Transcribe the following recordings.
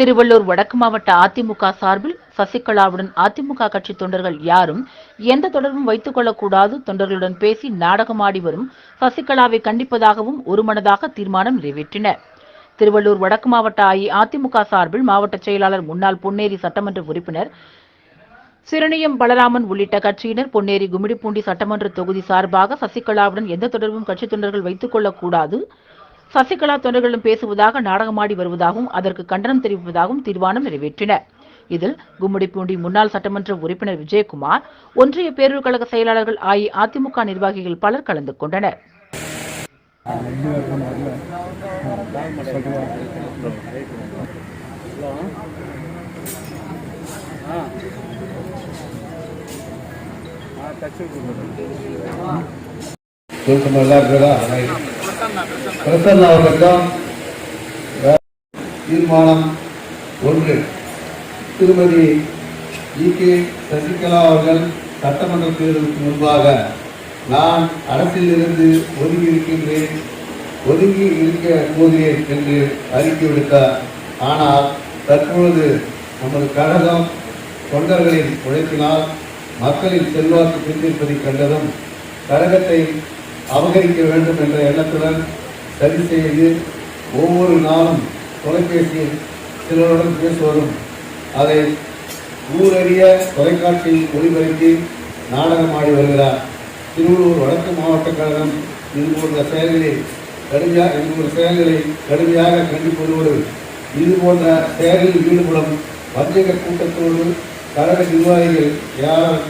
திருவள்ளூர் வடக்கு மாவட்ட அதிமுக சார்பில் சசிகலாவுடன் அதிமுக கட்சி தொண்டர்கள் யாரும் எந்த தொடர்பும் வைத்துக் கொள்ளக்கூடாது. தொண்டர்களுடன் பேசி நாடகமாடி வரும் சசிகலாவை கண்டிப்பதாகவும் ஒருமனதாக தீர்மானம் நிறைவேற்றினர் திருவள்ளூர் வடக்கு மாவட்ட அஇஅதிமுக சார்பில் மாவட்ட செயலாளர் முன்னாள் பொன்னேரி சட்டமன்ற உறுப்பினர் சிறுனியம் பலராமன் உள்ளிட்ட கட்சியினர் பொன்னேரி கும்மிடிப்பூண்டி சட்டமன்ற தொகுதி சார்பாக சசிகலாவுடன் எந்த தொடர்பும் கட்சி தொண்டர்கள் வைத்துக் கொள்ளக்கூடாது. சசிகலா தொண்டர்களும் பேசுவதாக நாடகமாடி வருவதாகவும் அதற்கு கண்டனம் தெரிவிப்பதாகவும் தீர்மானம் நிறைவேற்றினர் இதில் கும்மிடிப்பூண்டி முன்னாள் சட்டமன்ற உறுப்பினர் விஜயகுமார் ஒன்றிய பேரூர் கழக செயலாளர்கள் அஇஅதிமுக நிர்வாகிகள் பலர் கலந்து கொண்டனர். சுருக்கம் பிரசன்னா அவர்களிடம் தீர்மானம் ஒன்று. திருமதி இ கே. சசிகலா அவர்கள் சட்டமன்ற தேர்தலுக்கு முன்பாக நான் அரசிலிருந்து ஒதுங்கி இருக்கின்றேன் ஒதுங்கி இருக்க போகிறேன் என்று அறிக்கை விடுத்தார் ஆனால் தற்பொழுது நமது கழகம் தொண்டர்களின் உழைப்பினால் மக்களின் செல்வாக்கு பெற்றிருப்பதை கண்டதும் கழகத்தை அபகரிக்க வேண்டும் என்ற எண்ணத்துடன் சரி செய்து ஒவ்வொரு நாளும் தொலைபேசியில் சிலருடன் பேசுவதும் அதை ஊரறிய தொலைக்காட்சியில் ஒளிபரப்பி நாடகமாடி வருகிறார். திருவள்ளூர் வடக்கு மாவட்ட கழகம் இது போன்ற செயல்களை கடுமையாக இது போன்ற செயல்களை கடுமையாக கண்டிப்பதோடு இது போன்ற செயலில் ஈடுபடும் வர்த்தக கூட்டத்தோடு கழக நிர்வாகிகள் யாரும்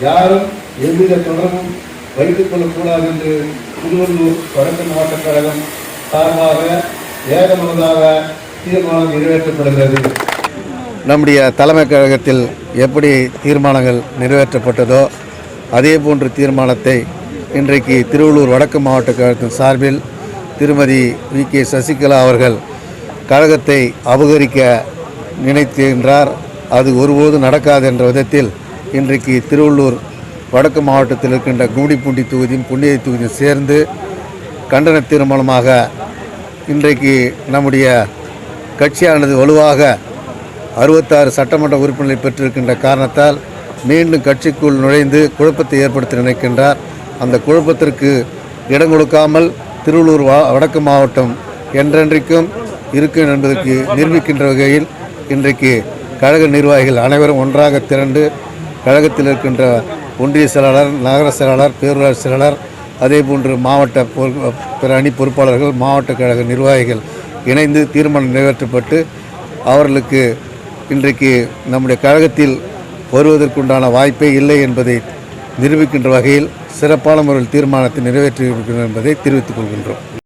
யாரும் எவ்வித தொடர்பும் வைத்துக் கொள்ளக்கூடாது என்று திருவள்ளூர் வடக்கு மாவட்ட கழகம் சார்பாக ஏகமனதாக தீர்மானம் நிறைவேற்றப்படுகிறது. நம்முடைய தலைமை கழகத்தில் எப்படி தீர்மானங்கள் நிறைவேற்றப்பட்டதோ அதே போன்ற தீர்மானத்தை இன்றைக்கு திருவள்ளூர் வடக்கு மாவட்ட கழகத்தின் சார்பில் திருமதி வி. கே. சசிகலா அவர்கள் கழகத்தை அபகரிக்க நினைத்திருக்கின்றார் அது ஒருபோதும் நடக்காது என்ற விதத்தில் இன்றைக்கு திருவள்ளூர் வடக்கு மாவட்டத்தில் இருக்கின்ற கும்மிடிப்பூண்டி தொகுதியும் புண்ணிய தொகுதியும் சேர்ந்து கண்டன தீர்மானமாக இன்றைக்கு நம்முடைய கட்சியானது வலுவாக அறுபத்தாறு சட்டமன்ற உறுப்பினர்களை பெற்றிருக்கின்ற காரணத்தால் மீண்டும் கட்சிக்குள் நுழைந்து குழப்பத்தை ஏற்படுத்த நினைக்கின்றார். அந்த குழப்பத்திற்கு இடம் கொடுக்காமல் திருவள்ளூர் வா வடக்கு மாவட்டம் என்றென்றைக்கும் இருக்கும் என்பதற்கு நிரூபிக்கின்ற வகையில் இன்றைக்கு கழக நிர்வாகிகள் அனைவரும் ஒன்றாக திரண்டு கழகத்தில் இருக்கின்ற ஒன்றிய செயலாளர் நகர செயலாளர் பேரூராட்சி செயலாளர் அதேபோன்று மாவட்ட பொறு- பிற அணி பொறுப்பாளர்கள் மாவட்ட கழக நிர்வாகிகள் இணைந்து தீர்மானம் நிறைவேற்றப்பட்டு அவர்களுக்கு இன்றைக்கு நம்முடைய கழகத்தில் வருவதற்குண்டான வாய்ப்பே இல்லை என்பதை நிரூபிக்கின்ற வகையில் சிறப்பான முறையில் தீர்மானத்தை நிறைவேற்றியிருக்கிறோம் என்பதை தெரிவித்துக் கொள்கின்றோம்.